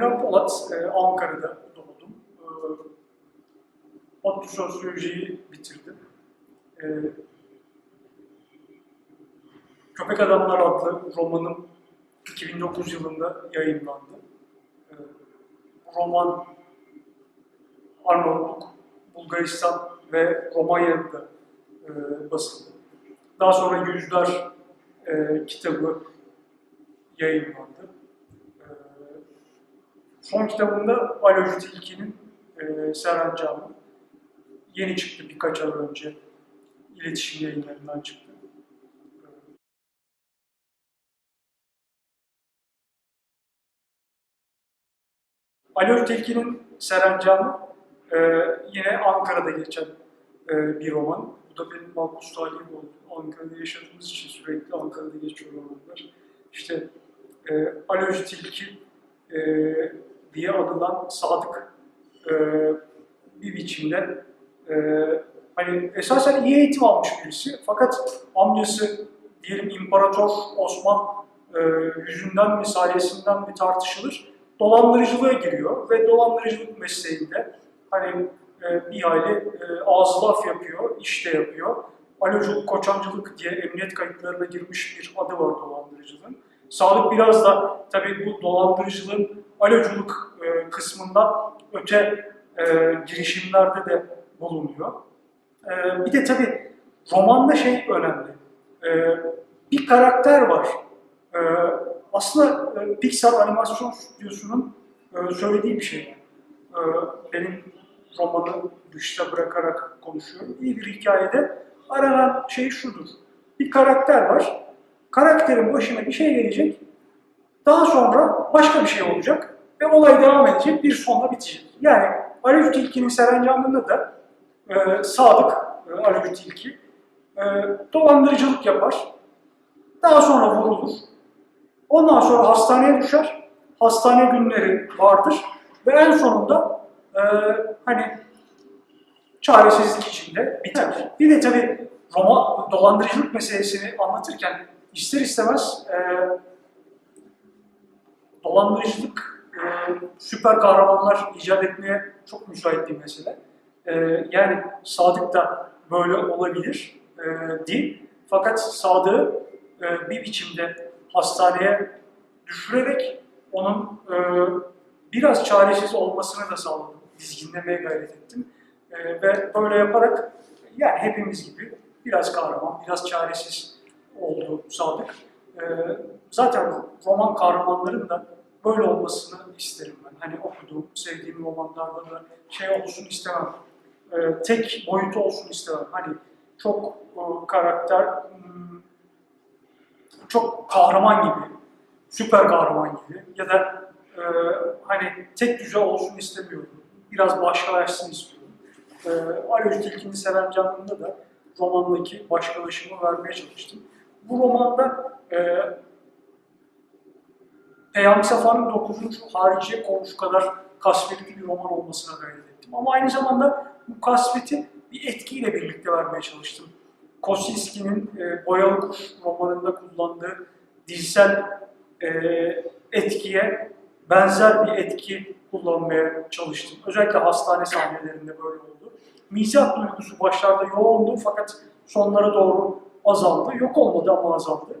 fakat e, Ankara'da doğdum. E, ODTÜ Sosyolojiyi bitirdim. E, Köpek Adamlar adlı romanım 2009 yılında yayınlandı. E, roman Arnavutluk, Bulgaristan ve Romanya'da e, basıldı. Daha sonra Yüzler e, kitabı yayınlandı. Son kitabımda Aloji Tilki'nin e, Serencamı yeni çıktı birkaç ay önce. İletişim yayınlarından çıktı. Aloji Tilki'nin Serencamı e, yine Ankara'da geçen e, bir roman. Bu da benim makus talihim oldu. Ankara'da yaşadığımız için sürekli Ankara'da geçiyor romanlar. İşte e, Aloji Tilki e, diye adılan sadık e, bir biçimde e, hani esasen iyi eğitim almış birisi fakat amcası diyelim İmparator Osman e, yüzünden mi sayesinden mi tartışılır dolandırıcılığa giriyor ve dolandırıcılık mesleğinde hani e, bir hayli e, ağzı laf yapıyor, iş de yapıyor. Aloculuk, koçancılık diye emniyet kayıtlarına girmiş bir adı var dolandırıcılığın. Sağlık biraz da tabii bu dolandırıcılığın aloculuk e, kısmından öte e, girişimlerde de bulunuyor. E, bir de tabii romanda şey önemli. E, bir karakter var. E, aslında e, Pixar Animasyon Stüdyosu'nun e, söylediği bir şey. E, benim romanı dışta bırakarak konuşuyorum. İyi bir hikayede aranan şey şudur. Bir karakter var. Karakterin başına bir şey gelecek. Daha sonra başka bir şey olacak. Ve olay devam edecek. Bir sonla bitecek. Yani Alev Tilki'nin Serencam'ında da e, Sadık, e, Alev Tilki, e, dolandırıcılık yapar. Daha sonra vurulur. Ondan sonra hastaneye düşer. Hastane günleri vardır. Ve en sonunda e, hani çaresizlik içinde biter. Bir de tabii Roma dolandırıcılık meselesini anlatırken ister istemez e, dolandırıcılık e, süper kahramanlar icat etmeye çok müsait bir mesele. E, yani Sadık da böyle olabilir e, değil. Fakat Sadık'ı e, bir biçimde hastaneye düşürerek onun e, biraz çaresiz olmasını da sağladım. Dizginlemeye gayret ettim. E, ve böyle yaparak yani hepimiz gibi biraz kahraman, biraz çaresiz Sadık. E, zaten roman kahramanların da böyle olmasını isterim ben. Hani okuduğum, sevdiğim romanlarda da şey olsun istemem. E, tek boyutu olsun istemem. Hani çok e, karakter, hmm, çok kahraman gibi, süper kahraman gibi ya da e, hani tek düze olsun istemiyorum. Biraz başkalaşsın istiyorum. E, Aloy Tilki'nin Seven Canlı'nda da romandaki başkalaşımı vermeye çalıştım. Bu romanda e, Peyami Safa'nın 9. harici konusu kadar kasvetli bir roman olmasına gayret ettim. Ama aynı zamanda bu kasveti bir etkiyle birlikte vermeye çalıştım. Kosinski'nin e, Boyalı Kuş romanında kullandığı dilsel e, etkiye benzer bir etki kullanmaya çalıştım. Özellikle hastane sahnelerinde böyle oldu. Mizah duygusu başlarda yoğundu fakat sonlara doğru azaldı. Yok olmadı ama azaldı.